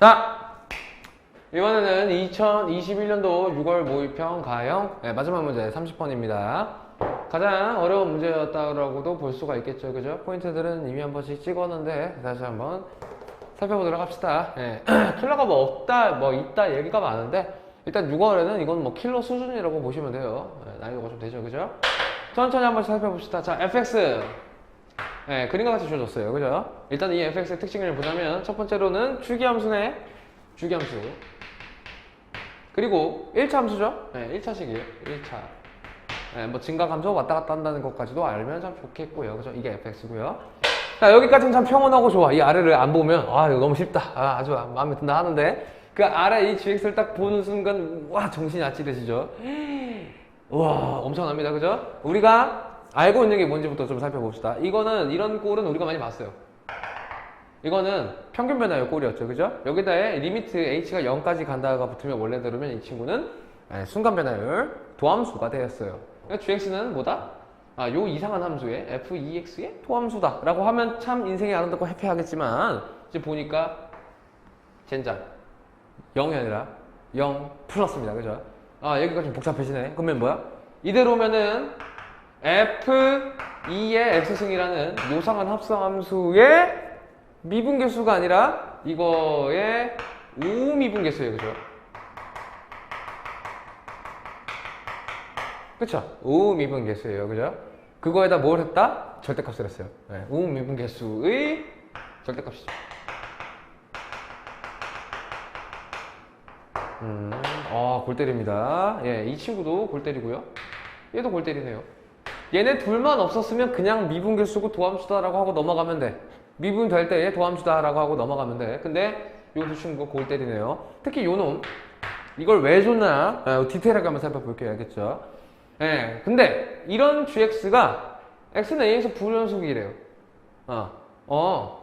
자, 이번에는 2021년도 6월 모의평 가형 네, 마지막 문제 30번입니다. 가장 어려운 문제였다고도 볼 수가 있겠죠. 그죠? 포인트들은 이미 한 번씩 찍었는데 다시 한번 살펴보도록 합시다. 예. 킬러가 뭐 없다, 뭐 있다 얘기가 많은데 일단 6월에는 이건 뭐 킬러 수준이라고 보시면 돼요. 예, 난이도가 좀 되죠. 그죠? 천천히 한번 살펴봅시다. 자, fx. 예, 그림과 같이 주어졌어요. 그죠? 일단 이 fx의 특징을 보자면 첫 번째로는 주기함수네. 주기함수. 그리고 1차 함수죠? 네, 1차식이에요. 1차. 네, 뭐 증가 감소 왔다 갔다 한다는 것까지도 알면 참 좋겠고요. 그죠? 이게 fx고요. 자, 여기까지는 참 평온하고 좋아. 이 아래를 안 보면 아, 이거 너무 쉽다. 아, 아주 마음에 든다 하는데 그 아래 이 gx를 딱 보는 순간 와, 정신이 아찔해지죠. 와, 엄청납니다. 그죠? 우리가 알고 있는 게 뭔지부터 좀 살펴봅시다. 이거는 이런 꼴은 우리가 많이 봤어요. 이거는 평균 변화의 꼴이었죠. 그죠? 여기다에 리미트 h가 0까지 간다가 붙으면 원래대로면 이 친구는 예, 순간 변화율 도함수가 되었어요. 그러니까 gx는 뭐다? 아, 요 이상한 함수의 f2x의 도함수다. 라고 하면 참 인생이 아름답고 해피하겠지만, 이제 보니까, 젠장. 0이 아니라 0 플러스입니다. 그죠? 아, 여기가 좀 복잡해지네. 그러면 뭐야? 이대로면은 f2의 x승이라는 요상한 합성함수의 미분계수가 아니라 이거의 우미분계수예요. 그죠? 그쵸? 우미분계수예요. 그죠? 그거에다 뭘 했다? 절대값을 했어요. 네, 우미분계수의 절대값이죠. 음, 아, 골 때립니다. 예, 이 친구도 골 때리고요. 얘도 골 때리네요. 얘네 둘만 없었으면 그냥 미분계수고 도함수다라고 하고 넘어가면 돼. 미분 될 때에 도함수다라고 하고 넘어가면 돼. 근데 요 두 친구가 골 때리네요. 특히 요 놈. 이걸 왜 줬나? 아, 디테일하게 한번 살펴볼게요. 알겠죠? 예. 근데 이런 gx가 x는 a에서 불연속이래요. 어. 어.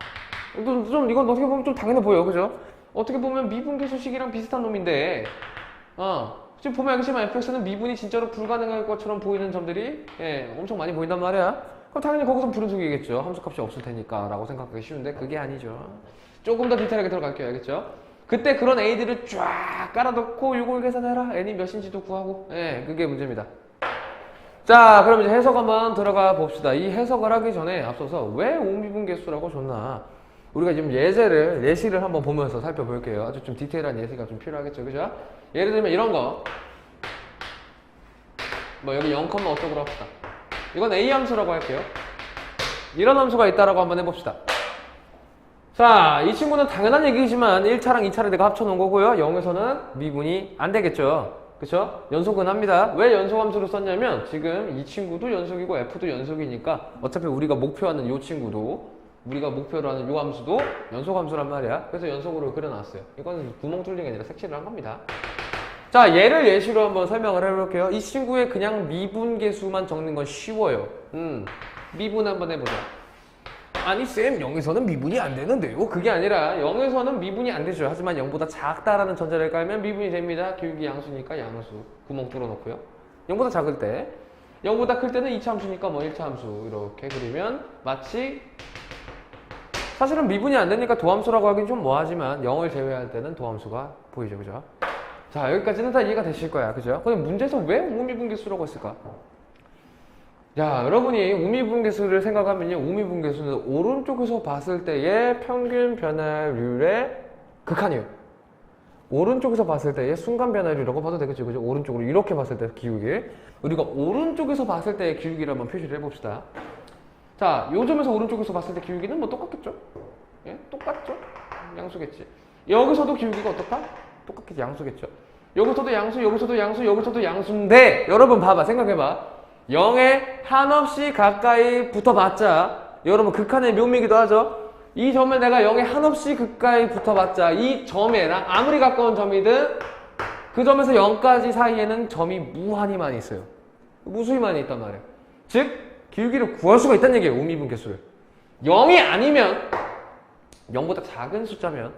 좀, 좀 이건 어떻게 보면 좀 당연해 보여. 그죠? 어떻게 보면 미분계 수식이랑 비슷한 놈인데 어. 지금 보면 알겠지만 fx는 미분이 진짜로 불가능할 것처럼 보이는 점들이 예, 엄청 많이 보인단 말이야. 그럼 당연히 거기서 불연속이겠죠. 함수값이 없을 테니까 라고 생각하기 쉬운데 그게 아니죠. 조금 더 디테일하게 들어갈게요. 알겠죠? 그때 그런 a들을 쫙 깔아놓고 이걸 계산해라. n이 몇인지도 구하고 예, 그게 문제입니다. 자, 그럼 이제 해석 한번 들어가 봅시다. 이 해석을 하기 전에 앞서서 왜 우미분계수라고 줬나? 우리가 지금 예제를, 예시를 한번 보면서 살펴볼게요. 아주 좀 디테일한 예시가 좀 필요하겠죠. 그죠? 예를 들면 이런 거. 뭐 여기 0, 어쩌고로 합시다. 이건 A 함수라고 할게요. 이런 함수가 있다라고 한번 해봅시다. 자, 이 친구는 당연한 얘기지만 1차랑 2차를 내가 합쳐놓은 거고요. 0에서는 미분이 안 되겠죠. 그쵸? 연속은 합니다. 왜 연속함수를 썼냐면 지금 이 친구도 연속이고 F도 연속이니까 어차피 우리가 목표하는 이 친구도 우리가 목표로 하는 이 함수도 연속함수란 말이야. 그래서 연속으로 그려놨어요. 이건 구멍 뚫린 게 아니라 색칠을 한 겁니다. 자, 얘를 예시로 한번 설명을 해볼게요. 이 친구의 그냥 미분계수만 적는 건 쉬워요. 음, 미분 한번 해보자. 아니 쌤 0에서는 미분이 안 되는데요 그게 아니라 0에서는 미분이 안 되죠 하지만 0보다 작다라는 전제를 깔면 미분이 됩니다 기울기 양수니까 양수 구멍 뚫어 놓고요 0보다 작을 때 0보다 클 때는 2차 함수니까 뭐 1차 함수 이렇게 그리면 마치 사실은 미분이 안 되니까 도함수라고 하긴 좀 뭐하지만 0을 제외할 때는 도함수가 보이죠 그죠 자 여기까지는 다 이해가 되실 거야 그죠 근데 문제에서 왜 우미분계수라고 했을까 자, 여러분이 우미분계수를 생각하면요. 우미분계수는 오른쪽에서 봤을 때의 평균 변화율의 극한이에요. 오른쪽에서 봤을 때의 순간 변화율이라고 봐도 되겠죠. 그죠? 오른쪽으로 이렇게 봤을 때 기울기. 우리가 오른쪽에서 봤을 때의 기울기를 한번 표시를 해봅시다. 자, 요점에서 오른쪽에서 봤을 때 기울기는 뭐 똑같겠죠? 예? 똑같죠? 양수겠지. 여기서도 기울기가 어떻다? 똑같겠지. 양수겠죠. 여기서도 양수, 여기서도 양수, 여기서도 양수인데, 여러분 봐봐. 생각해봐. 0에 한없이 가까이 붙어봤자 여러분 극한의 묘미이기도 하죠 이 점을 내가 0에 한없이 가까이 붙어봤자 이 점에 랑 아무리 가까운 점이든 그 점에서 0까지 사이에는 점이 무한히 많이 있어요 무수히 많이 있단 말이에요 즉 기울기를 구할 수가 있다는 얘기예요 우미분계수를 0이 아니면 0보다 작은 숫자면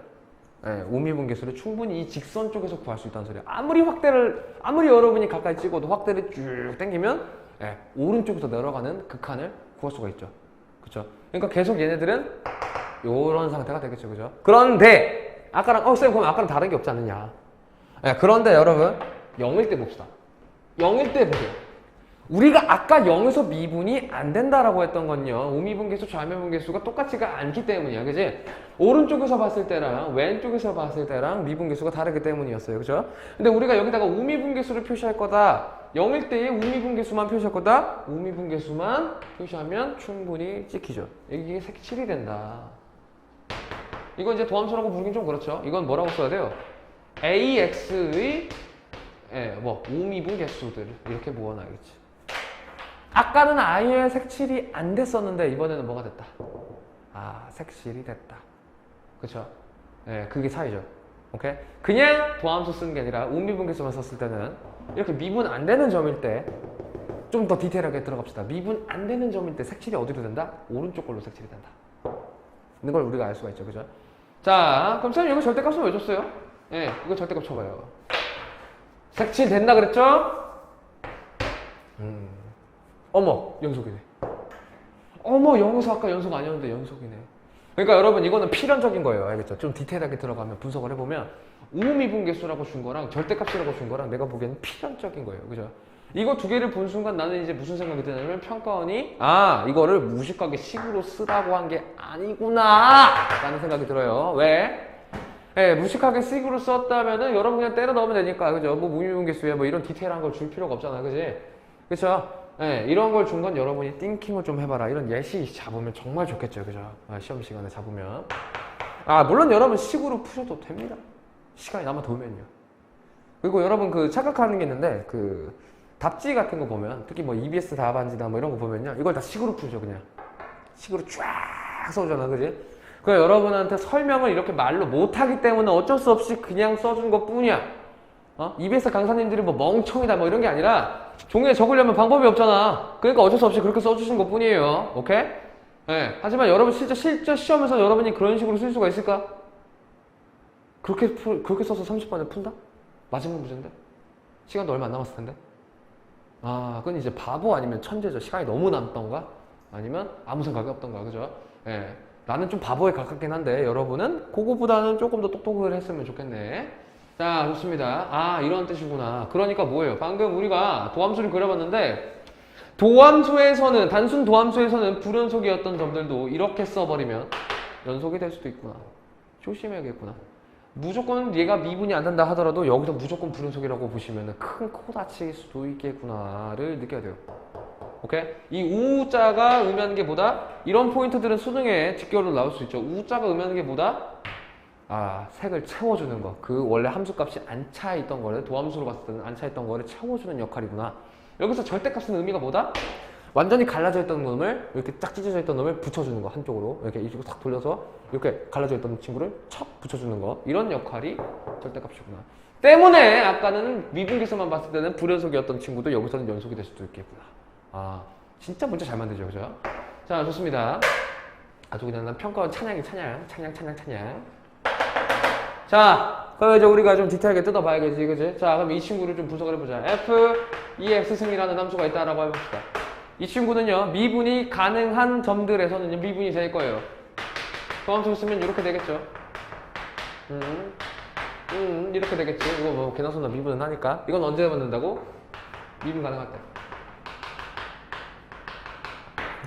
네, 우미분계수를 충분히 이 직선 쪽에서 구할 수 있다는 소리예요 아무리 확대를 아무리 여러분이 가까이 찍어도 확대를 쭉 당기면 예, 오른쪽부터 내려가는 극한을 구할 수가 있죠. 그렇죠? 그러니까 계속 얘네들은 이런 상태가 되겠죠. 그죠? 그런데 아까랑 어 쌤 그럼 아까랑 다른 게 없지 않느냐 예, 그런데 여러분 0일 때 봅시다 0일 때 보세요 우리가 아까 0에서 미분이 안 된다라고 했던 건요. 우미분계수 좌미분계수가 똑같지가 않기 때문이야. 그지? 오른쪽에서 봤을 때랑 왼쪽에서 봤을 때랑 미분계수가 다르기 때문이었어요. 그죠? 근데 우리가 여기다가 우미분계수를 표시할 거다. 0일 때에 우미분계수만 표시할 거다. 우미분계수만 표시하면 충분히 찍히죠. 이게 색칠이 된다. 이건 이제 도함수라고 부르긴 좀 그렇죠. 이건 뭐라고 써야 돼요? AX의 예, 뭐 우미분 개수들 이렇게 모아놔야겠지. 아까는 아예 색칠이 안 됐었는데 이번에는 뭐가 됐다. 아 색칠이 됐다. 그렇죠? 예, 그게 차이죠. 오케이? 그냥 도함수 쓰는 게 아니라 우미분 개수만 썼을 때는 이렇게 미분 안 되는 점일 때 좀 더 디테일하게 들어갑시다. 미분 안 되는 점일 때 색칠이 어디로 된다? 오른쪽 걸로 색칠이 된다. 있는 걸 우리가 알 수가 있죠. 그죠? 자, 그럼 쌤 이거 절대값은 왜 줬어요? 예, 이거 절대값 쳐봐요. 색칠 됐나 그랬죠? 음. 어머, 연속이네. 어머, 영어서 아까 연속 아니었는데 연속이네. 그러니까 여러분 이거는 필연적인 거예요. 알겠죠? 좀 디테일하게 들어가면 분석을 해보면 우미분계수라고 준 거랑 절대값이라고 준 거랑 내가 보기에는 필연적인 거예요. 그죠? 이거 두 개를 본 순간 나는 이제 무슨 생각이 드냐면 평가원이 아 이거를 무식하게 식으로 쓰라고 한 게 아니구나 라는 생각이 들어요. 왜? 예, 무식하게 식으로 썼다면은 여러분 그냥 때려 넣으면 되니까 그죠? 뭐 무미분계수에 뭐 이런 디테일한 걸 줄 필요가 없잖아, 그지? 그쵸? 예, 이런 걸 준 건 여러분이 띵킹을 좀 해봐라. 이런 예시 잡으면 정말 좋겠죠, 그죠? 아, 시험 시간에 잡으면. 아, 물론 여러분 식으로 푸셔도 됩니다. 시간이 남아 돌면요. 그리고 여러분 그 착각하는 게 있는데 그 답지 같은 거 보면 특히 뭐 EBS 답안지나 뭐 이런 거 보면요. 이걸 다 식으로 풀죠, 그냥. 식으로 쫙 써주잖아, 그지? 그 여러분한테 설명을 이렇게 말로 못하기 때문에 어쩔 수 없이 그냥 써준 것 뿐이야. 어? EBS 강사님들이 뭐 멍청이다 뭐 이런 게 아니라 종이에 적으려면 방법이 없잖아. 그러니까 어쩔 수 없이 그렇게 써주신 것 뿐이에요. 오케이? 예. 하지만 여러분 실제 실제 시험에서 여러분이 그런 식으로 쓸 수가 있을까? 그렇게 풀, 그렇게 써서 30번에 푼다? 마지막 문제인데? 시간도 얼마 안 남았을 텐데? 아, 그건 이제 바보 아니면 천재죠. 시간이 너무 남던가? 아니면 아무 생각이 없던가, 그죠? 예. 나는 좀 바보에 가깝긴 한데, 여러분은 그거보다는 조금 더 똑똑을 했으면 좋겠네. 자, 좋습니다. 아, 이런 뜻이구나. 그러니까 뭐예요? 방금 우리가 도함수를 그려봤는데, 도함수에서는, 단순 도함수에서는 불연속이었던 점들도 이렇게 써버리면 연속이 될 수도 있구나. 조심해야겠구나. 무조건 얘가 미분이 안 된다 하더라도 여기서 무조건 불연속이라고 보시면 큰 코 다칠 수도 있겠구나를 느껴야 돼요. 오케이? 이 우자가 의미하는 게 뭐다? 이런 포인트들은 수능에 직결로 나올 수 있죠. 우자가 의미하는 게 뭐다? 아, 색을 채워주는 거. 그 원래 함수값이 안 차 있던 거를 도함수로 봤을 때는 안 차 있던 거를 채워주는 역할이구나. 여기서 절대값은 의미가 뭐다? 완전히 갈라져 있던 놈을 이렇게 딱 찢어져 있던 놈을 붙여주는 거 한쪽으로 이렇게 이쪽으로 탁 돌려서 이렇게 갈라져 있던 친구를 척 붙여주는 거 이런 역할이 절대값이구나. 때문에 아까는 미분계수만 봤을 때는 불연속이었던 친구도 여기서는 연속이 될 수도 있겠구나. 아 진짜 문제 잘 만들죠, 그죠? 자 좋습니다. 아주 그냥 난 평가원 찬양이 찬양, 찬양, 찬양, 찬양. 자, 그럼 이제 우리가 좀 디테일하게 뜯어봐야겠지, 그지? 자, 그럼 이 친구를 좀 분석을 해보자. f, e, x 승이라는 함수가 있다라고 해봅시다. 이 친구는요, 미분이 가능한 점들에서는 미분이 될 거예요. 그 함수 쓰면 이렇게 되겠죠. 음, 음, 이렇게 되겠지. 이거 뭐, 개나 소나 미분은 하니까. 이건 언제 만든다고? 미분 가능할 때.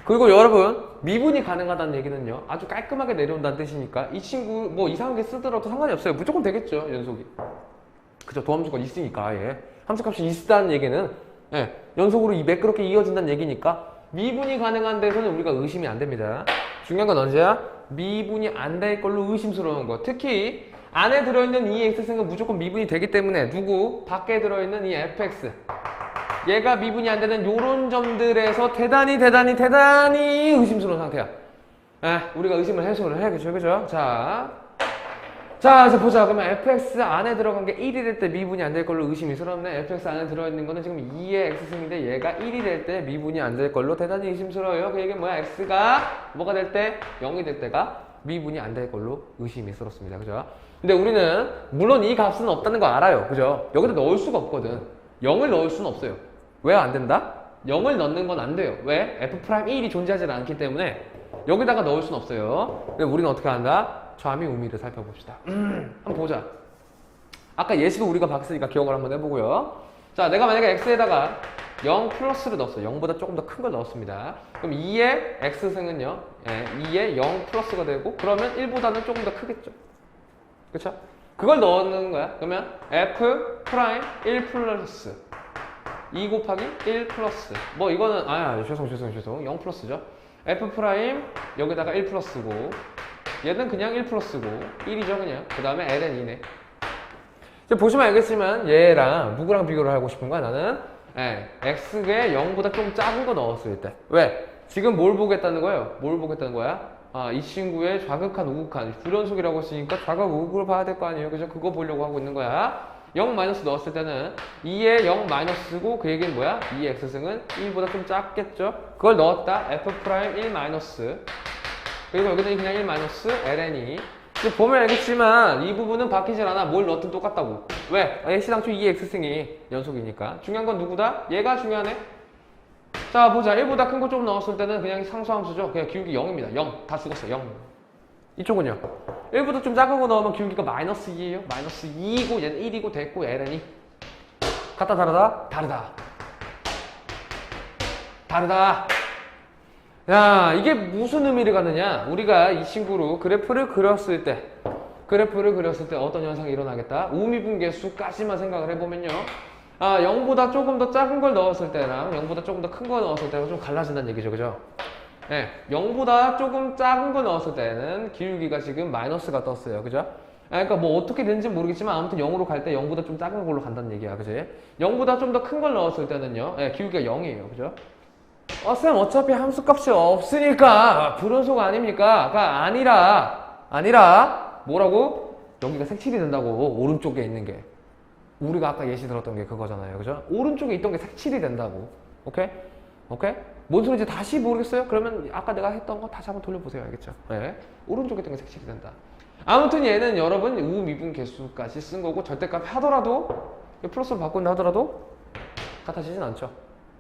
그리고 여러분, 미분이 가능하다는 얘기는요, 아주 깔끔하게 내려온다는 뜻이니까, 이 친구 뭐 이상하게 쓰더라도 상관이 없어요. 무조건 되겠죠, 연속이. 그죠, 도함수가 있으니까, 예. 함수값이 있다는 얘기는, 예, 연속으로 이 매끄럽게 이어진다는 얘기니까, 미분이 가능한 데서는 우리가 의심이 안 됩니다. 중요한 건 언제야? 미분이 안 될 걸로 의심스러운 거. 특히, 안에 들어있는 이 x승은 무조건 미분이 되기 때문에, 누구? 밖에 들어있는 이 fx. 얘가 미분이 안 되는 요런 점들에서 대단히 대단히 대단히 의심스러운 상태야. 에, 우리가 의심을 해소를 해야겠죠, 그죠? 자, 자, 이제 보자. 그러면 fx 안에 들어간 게 1이 될 때 미분이 안 될 걸로 의심스럽네. fx 안에 들어있는 거는 지금 2의 x승인데 얘가 1이 될 때 미분이 안 될 걸로 대단히 의심스러워요. 그 얘기는 뭐야? x가 뭐가 될 때? 0이 될 때가 미분이 안 될 걸로 의심스럽습니다. 그죠? 근데 우리는 물론 이 값은 없다는 거 알아요. 그죠? 여기다 넣을 수가 없거든. 0을 넣을 수는 없어요. 왜 안 된다? 0을 넣는 건 안 돼요. 왜? f'1이 존재하지 않기 때문에 여기다가 넣을 수는 없어요. 근데 우리는 어떻게 한다? 좌미 우미를 살펴봅시다. 음, 한번 보자. 아까 예시도 우리가 봤으니까 기억을 한번 해보고요. 자, 내가 만약에 x에다가 0 플러스를 넣었어. 0보다 조금 더 큰 걸 넣었습니다. 그럼 2의 x승은요, 예, 2의 0 플러스가 되고, 그러면 1보다는 조금 더 크겠죠. 그쵸? 그걸 넣는 거야. 그러면 f 프라임 1 플러스 2 곱하기 1 플러스 뭐 이거는 아 죄송 죄송 죄송 0 플러스죠. f 프라임 여기다가 1 플러스고 얘는 그냥 1 플러스고 1이죠 그냥. 그 다음에 ln 2네. 이제 보시면 알겠지만 얘랑 누구랑 비교를 하고 싶은 거야 나는 예, x에 0보다 좀 작은 거 넣었을 때 왜? 지금 뭘 보겠다는 거예요? 뭘 보겠다는 거야? 아, 이 친구의 좌극한 우극한 불연속이라고 했으니까 좌극 우극을 봐야 될 거 아니에요 그죠? 그거 보려고 하고 있는 거야 0 마이너스 넣었을 때는 2에 0 마이너스고 그 얘기는 뭐야? 2의 x승은 1보다 좀 작겠죠? 그걸 넣었다. f 프라임 1 마이너스. 그리고 여기는 그냥 1 마이너스 ln이. 보면 알겠지만 이 부분은 바뀌질 않아. 뭘 넣든 똑같다고. 왜? 아, 시당초 2의 x승이 연속이니까. 중요한 건 누구다? 얘가 중요하네. 자 보자. 1보다 큰 거 좀 넣었을 때는 그냥 상수함수죠. 그냥 기울기 0입니다. 0 다 죽었어. 0 이쪽은요. 1보다 좀 작은 거 넣으면 기울기가 마이너스 2예요. 마이너스 2이고 얘는 1이고 됐고 ln이 같다 다르다? 다르다. 다르다. 야 이게 무슨 의미를 갖느냐? 우리가 이 친구로 그래프를 그렸을 때 그래프를 그렸을 때 어떤 현상이 일어나겠다? 우미분계수까지만 생각을 해보면요. 아 0보다 조금 더 작은 걸 넣었을 때랑 0보다 조금 더 큰 걸 넣었을 때가 좀 갈라진다는 얘기죠. 그죠 네, 0보다 조금 작은 걸 넣었을 때는 기울기가 지금 마이너스가 떴어요 그죠 아, 그러니까 뭐 어떻게 되는지 모르겠지만 아무튼 0으로 갈 때 0보다 좀 작은 걸로 간다는 얘기야 그지 0보다 좀 더 큰 걸 넣었을 때는요 예, 기울기가 0이에요 그죠 어, 쌤, 어차피 함수값이 없으니까 불연속 아닙니까? 가 아니라, 아니라, 뭐라고? 여기가 색칠이 된다고, 오른쪽에 있는 게. 우리가 아까 예시 들었던 게 그거잖아요. 그죠? 오른쪽에 있던 게 색칠이 된다고. 오케이? 오케이? 뭔 소리인지 다시 모르겠어요? 그러면 아까 내가 했던 거 다시 한번 돌려보세요. 알겠죠? 네. 오른쪽에 있던 게 색칠이 된다. 아무튼 얘는 여러분 우미분 개수까지 쓴 거고 절대값 하더라도 플러스로 바꾼다 하더라도 같아지진 않죠.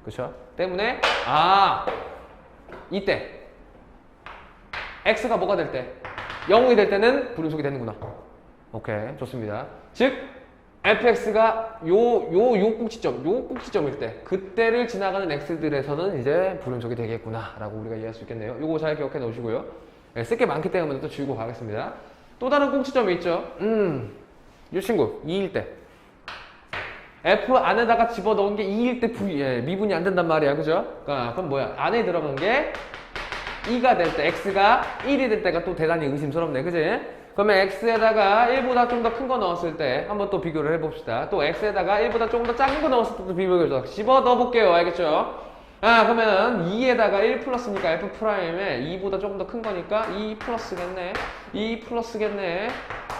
그렇죠? 때문에 아 이때 x가 뭐가 될 때? 0이 될 때는 불연속이 되는구나. 오케이 좋습니다. 즉 fx가 요 요 요 꼭지점 요 꼭지점일 때 그때를 지나가는 x들에서는 이제 불연속이 되겠구나 라고 우리가 이해할 수 있겠네요. 요거 잘 기억해 놓으시고요. 네, 쓸게 많기 때문에 또 지우고 가겠습니다. 또 다른 꼭지점이 있죠. 음, 이 친구 2일 때. F 안에다가 집어넣은 게 2일 때 V, 예, 미분이 안 된단 말이야. 그죠? 그러니까 그럼 뭐야? 안에 들어간 게 2가 될 때, X가 1이 될 때가 또 대단히 의심스럽네. 그지? 그러면 X에다가 1보다 좀 더 큰 거 넣었을 때 한번 또 비교를 해봅시다. 또 X에다가 1보다 조금 더 작은 거 넣었을 때도 비교를 해서 집어 넣어볼게요. 알겠죠? 아, 그러면 2에다가 1 플러스니까 F 프라임에 2보다 조금 더 큰 거니까 2 플러스겠네. 2 플러스겠네.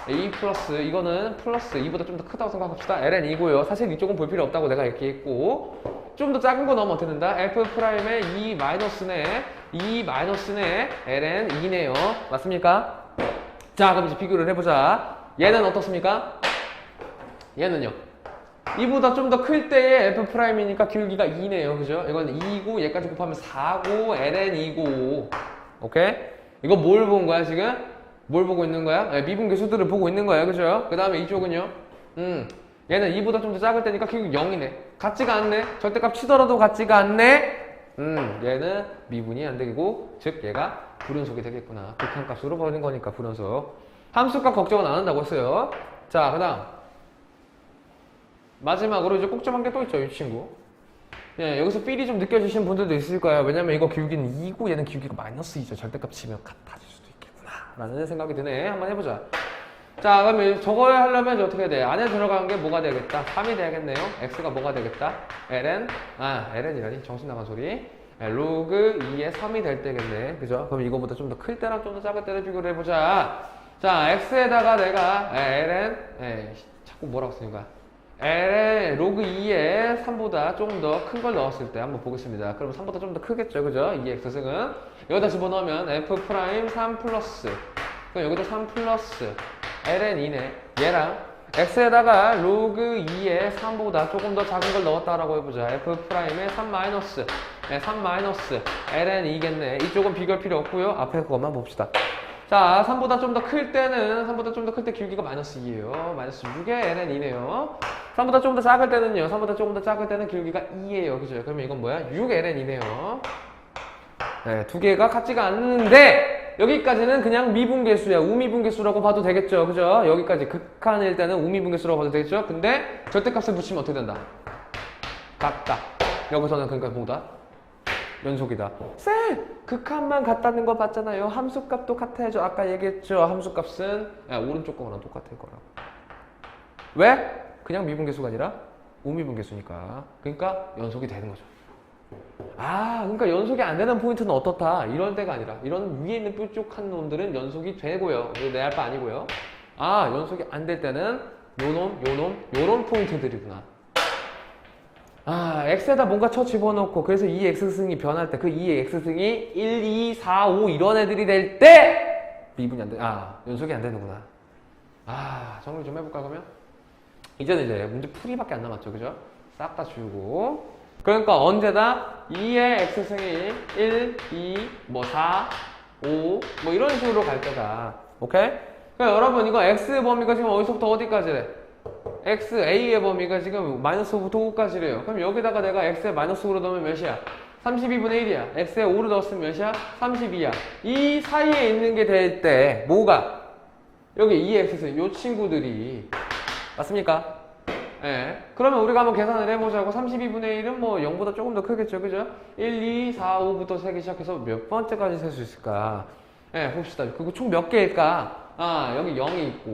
2 플러스 이거는 플러스 2보다 좀 더 크다고 생각합시다. ln이고요. 사실 이쪽은 볼 필요 없다고 내가 이렇게 했고 좀 더 작은 거 넣으면 어떻게 된다? f 프라임에 2 마이너스네 2 마이너스네 ln 2네요. 맞습니까? 자 그럼 이제 비교를 해보자. 얘는 어떻습니까? 얘는요. 2보다 좀 더 클 때의 f 프라임이니까 기울기가 2네요. 그죠? 이건 2고 얘까지 곱하면 4고 ln 2고 오케이? 이거 뭘 본 거야 지금? 뭘 보고 있는 거야? 네, 미분 계 수들을 보고 있는 거야. 그죠? 그 다음에 이쪽은요. 음, 얘는 2보다 좀 더 작을 때니까 결국 0이네. 같지가 않네. 절대값 치더라도 같지가 않네. 음, 얘는 미분이 안 되고, 즉 얘가 불연속이 되겠구나. 극한값으로 버는 거니까 불연속. 함수값 걱정은 안 한다고 했어요. 자, 그 다음. 마지막으로 이제 꼭점 한개또 있죠, 이 친구. 예, 여기서 삘이 좀 느껴지신 분들도 있을 거예요. 왜냐면 이거 기울기는 2고 얘는 기울기가 마이너스 2죠. 절대값 치면 같아질 수도 있겠구나. 라는 생각이 드네. 한번 해보자. 자, 그러면 저걸 하려면 어떻게 돼? 안에 들어가는 게 뭐가 되겠다? 3이 되겠네요. x가 뭐가 되겠다? ln, 아, ln이라니. 정신 나간 소리. 예, 로그 2의 3이 될 때겠네. 그죠? 그럼 이거보다 좀 더 클 때랑 좀 더 작을 때를 비교를 해보자. 자, x에다가 내가 예, ln, 예, 자꾸 뭐라고 쓰는 거야? L 로그 2에 3보다 조금 더큰 걸 넣었을 때 한번 보겠습니다. 그럼 3보다 좀 더 크겠죠, 그죠? 2의 x승은 여기다 집어넣으면 f 프라임 3 플러스 그럼 여기도 3 플러스 ln 2네. 얘랑 x에다가 로그 2에 3보다 조금 더 작은 걸 넣었다라고 해보자. f 프라임에 3 마이너스 네, 3 마이너스 ln 2겠네. 이쪽은 비교할 필요 없고요. 앞에 그것만 봅시다. 자, 3보다 좀 더 클 때는, 3보다 좀 더 클 때 길기가 마이너스 2예요. 마이너스 6의 ln 2네요. 3보다 조금 더 작을 때는요. 3보다 조금 더 작을 때는 길기가 2예요. 그죠? 그러면 이건 뭐야? 6 ln 2네요. 네, 두 개가 같지가 않는데 여기까지는 그냥 미분계수야. 우미분계수라고 봐도 되겠죠. 그죠? 여기까지 극한일 때는 우미분계수라고 봐도 되겠죠. 근데 절대값을 붙이면 어떻게 된다? 같다. 여기서는 그러니까 뭐다? 연속이다. 쌤! 극한만 같다는 거 봤잖아요. 함수값도 같아야죠. 아까 얘기했죠. 함수값은 야, 오른쪽 거랑 똑같을 거라고. 왜? 그냥 미분계수가 아니라 우미분계수니까. 그러니까 연속이 되는 거죠. 아, 그러니까 연속이 안 되는 포인트는 어떻다? 이런 데가 아니라 이런 위에 있는 뾰족한 놈들은 연속이 되고요. 이거 내할 바 아니고요. 아, 연속이 안 될 때는 요놈, 요놈, 요런 포인트들이구나. 아, x에다 뭔가 쳐 집어넣고 그래서 이 x승이 변할 때 그 이 x승이 1, 2, 4, 5 이런 애들이 될 때 미분이 안 돼. 아, 연속이 안 되는구나. 아, 정리 좀 해볼까 그러면? 이제는 이제 문제 풀이밖에 안 남았죠. 그죠? 싹다 지우고. 그러니까 언제다 2의 x승이 1, 2, 뭐 4, 5, 뭐 이런 식으로 갈 때다. 오케이? 그러니까 여러분 이거 x 범위가 지금 어디서부터 어디까지래? X, a의 범위가 지금 마이너스 5부터 5까지래요. 그럼 여기다가 내가 x에 마이너스 5로 넣으면 몇이야? 32분의 1이야. x에 5를 넣었으면 몇이야? 32야. 이 사이에 있는 게 될 때 뭐가? 여기 이 x승, 요 친구들이 맞습니까? 예. 그러면 우리가 한번 계산을 해보자고. 32분의 1은 뭐 0보다 조금 더 크겠죠. 그죠? 1, 2, 4, 5부터 세기 시작해서 몇 번째까지 셀 수 있을까? 예, 봅시다. 그거 총 몇 개일까? 아, 여기 0이 있고,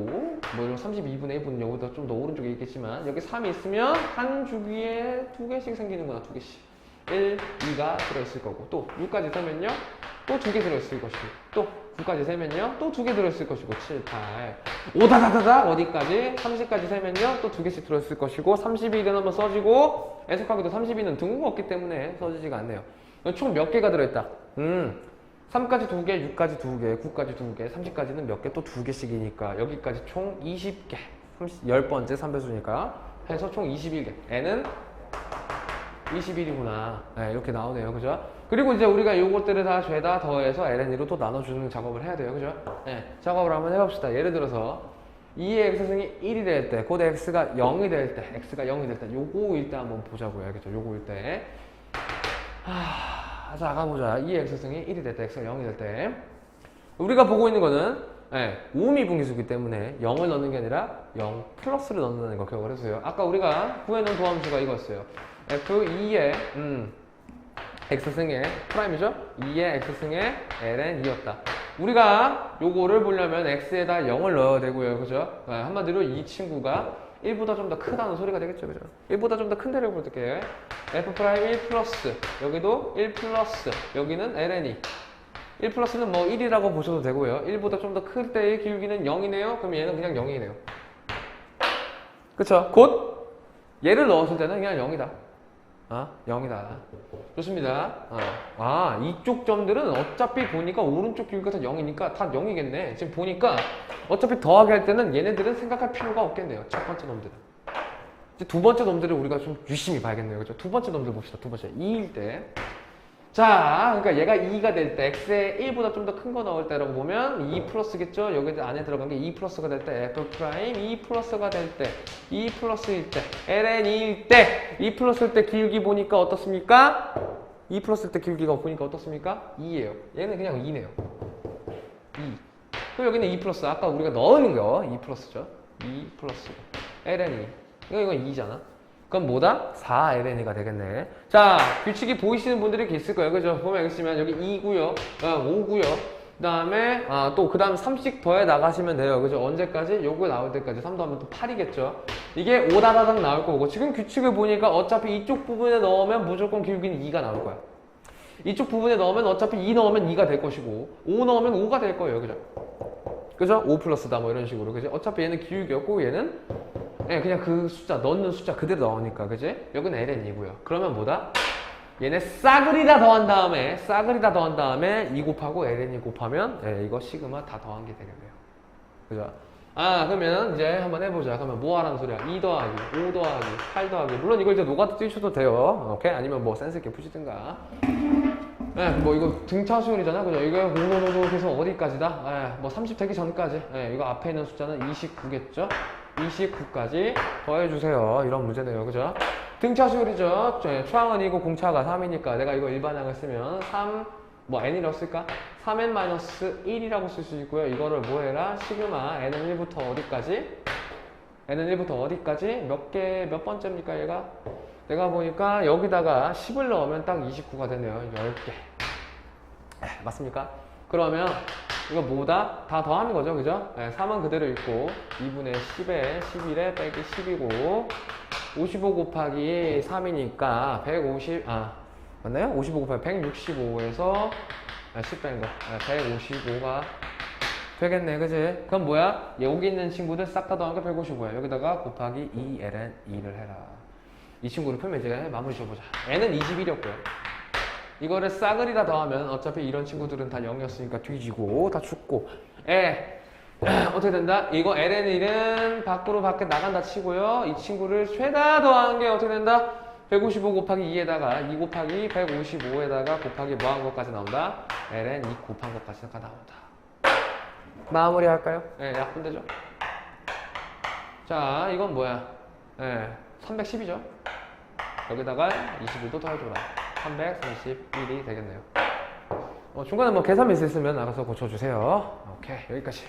뭐 이런 32분의 1분은 여기다 좀 더 오른쪽에 있겠지만, 여기 3이 있으면 한 주기에 두 개씩 생기는구나, 두 개씩. 1, 2가 들어있을 거고, 또 6까지 세면요, 또 두 개 들어있을 것이고, 또 9까지 세면요, 또 두 개 들어있을 것이고, 7, 8, 5다다다다 어디까지? 30까지 세면요, 또 두 개씩 들어있을 것이고, 32는 한번 써지고, 애석하게도 32는 둥근 없기 때문에 써지지가 않네요. 총 몇 개가 들어있다? 음, 3까지 두 개, 6까지 두 개, 9까지 두 개, 30까지는 몇 개? 또두 개씩이니까 여기까지 총 20개. 30, 10번째 3배수니까 해서 총 21개. n은 21이구나. 네, 이렇게 나오네요. 그죠? 그리고 이제 우리가 요것들을 다 죄다 더해서 ln으로 또 나눠주는 작업을 해야 돼요. 그죠? 네, 작업을 한번 해봅시다. 예를 들어서 2의 x승이 1이 될 때, 곧 x가 0이 될 때, x가 0이 될 때, 요거일 때 한번 보자고요. 알겠죠? 요거 일 때. 하... 자, 가보자. 이 x승이 1이 될 때, x가 0이 될 때. 우리가 보고 있는 거는, 예, 우미분기수기 때문에 0을 넣는 게 아니라 0 플러스를 넣는다는 거 기억을 해주세요. 아까 우리가 구해놓은 도함수가 이거였어요. f2의, 음, x승의 프라임이죠? 2의 x승의 ln 2였다. 우리가 요거를 보려면 x에다 0을 넣어야 되고요. 그죠? 예, 한마디로 이 친구가 1보다 좀 더 크다는 소리가 되겠죠. 그죠? 1보다 좀 더 큰 데를 볼게. f 프라임 1 플러스. 여기도 1 플러스. 여기는 ln이. 1 플러스는 뭐 1이라고 보셔도 되고요. 1보다 좀 더 클 때의 기울기는 0이네요. 그럼 얘는 그냥 0이네요. 그쵸? 곧 얘를 넣었을 때는 그냥 0이다. 아, 0이다. 좋습니다. 어. 아, 이쪽 점들은 어차피 보니까 오른쪽 기울기가 다 0이니까 다 0이겠네. 지금 보니까 어차피 더하기 할 때는 얘네들은 생각할 필요가 없겠네요. 첫 번째 놈들은. 이제 두 번째 놈들을 우리가 좀 유심히 봐야겠네요. 그죠? 두 번째 놈들 봅시다. 두 번째. 2일 때. 자, 그러니까 얘가 2가 될 때, x에 1보다 좀 더 큰 거 넣을 때라고 보면 2 플러스겠죠? 여기 안에 들어간 게 2 플러스가 될 때, f 프라임 2 플러스가 될 때, 2 플러스일 때, ln 2일 때, 2 플러스일 때 기울기 보니까 어떻습니까? 2 플러스일 때 기울기가 보니까 어떻습니까? 2예요. 얘는 그냥 2네요. 2. 그럼 여기는 2 플러스. 아까 우리가 넣은 거, 2 플러스죠? 2 플러스. ln 2. 이거, 이건 2잖아. 그럼 뭐다? 4ln이가 되겠네. 자, 규칙이 보이시는 분들이 있을 거예요. 그죠? 보면 알겠지만 여기 2고요. 어, 5고요. 그 다음에 아, 또 그 다음 3씩 더해 나가시면 돼요. 그죠? 언제까지? 요거 나올 때까지 3 더하면 또 8이겠죠? 이게 5다다닥 나올 거고 지금 규칙을 보니까 어차피 이쪽 부분에 넣으면 무조건 기울기는 2가 나올 거야. 이쪽 부분에 넣으면 어차피 2 넣으면 2가 될 것이고 5 넣으면 5가 될 거예요. 그죠? 그죠? 5 플러스다 뭐 이런 식으로. 그죠? 어차피 얘는 기울기였고 얘는 예, 그냥 그 숫자, 넣는 숫자 그대로 넣으니까, 그지? 여기는 ln이고요. 그러면 뭐다? 얘네 싸그리 다 더한 다음에, 싸그리 다 더한 다음에 2 곱하고 ln이 곱하면, 예, 이거 시그마 다 더한 게 되겠네요. 그죠? 아, 그러면 이제 한번 해보자. 그러면 뭐 하라는 소리야? 2 더하기, 5 더하기, 8 더하기. 물론 이걸 이제 노가다 뛰셔도 돼요. 오케이? 아니면 뭐 센스 있게 푸시든가. 예, 뭐 이거 등차 수열이잖아, 그죠? 이거 공로노도에서 어디까지다? 예, 뭐30 되기 전까지. 예, 이거 앞에 있는 숫자는 29겠죠? 29까지 더해주세요. 이런 문제네요, 그죠? 등차 수열이죠. 예, 추항은 이고 공차가 3이니까 내가 이거 일반항을 쓰면 3, 뭐 n이라고 쓸까? 3n-1이라고 쓸수 있고요. 이거를 뭐 해라? 시그마 n은 1부터 어디까지? n은 1부터 어디까지? 몇 개, 몇 번째입니까, 얘가? 내가 보니까 여기다가 10을 넣으면 딱 29가 되네요. 10개. 에, 맞습니까? 그러면 이거 뭐다? 다 더하는 거죠. 그죠? 네, 3은 그대로 있고 2분의 10에 11에 빼기 10이고 55 곱하기 3이니까 150, 아, 맞나요? 55 곱하기 165에서 10 뺀 거. 155가 되겠네. 그지? 그럼 뭐야? 여기 있는 친구들 싹 다 더한 게 155야. 여기다가 곱하기 2ln 2를 해라. 이 친구를 풀면 이제 마무리 지어보자. n은 21이었고요. 이거를 싸그리 다 더하면 어차피 이런 친구들은 다 0이었으니까 뒤지고 다 죽고 에 어떻게 된다? 이거 ln1은 밖으로 밖에 나간다 치고요. 이 친구를 최다 더한 게 어떻게 된다? 155 곱하기 2에다가 2 곱하기 155에다가 곱하기 뭐 한 것까지 나온다? ln 2 곱한 것까지 가 나온다. 마무리 할까요? 예, 약분되죠? 자, 이건 뭐야? 예, 310이죠? 여기다가 21도 더해줘라. 331이 되겠네요. 어, 중간에 뭐 계산 미스 있으면 알아서 고쳐주세요. 오케이, 여기까지.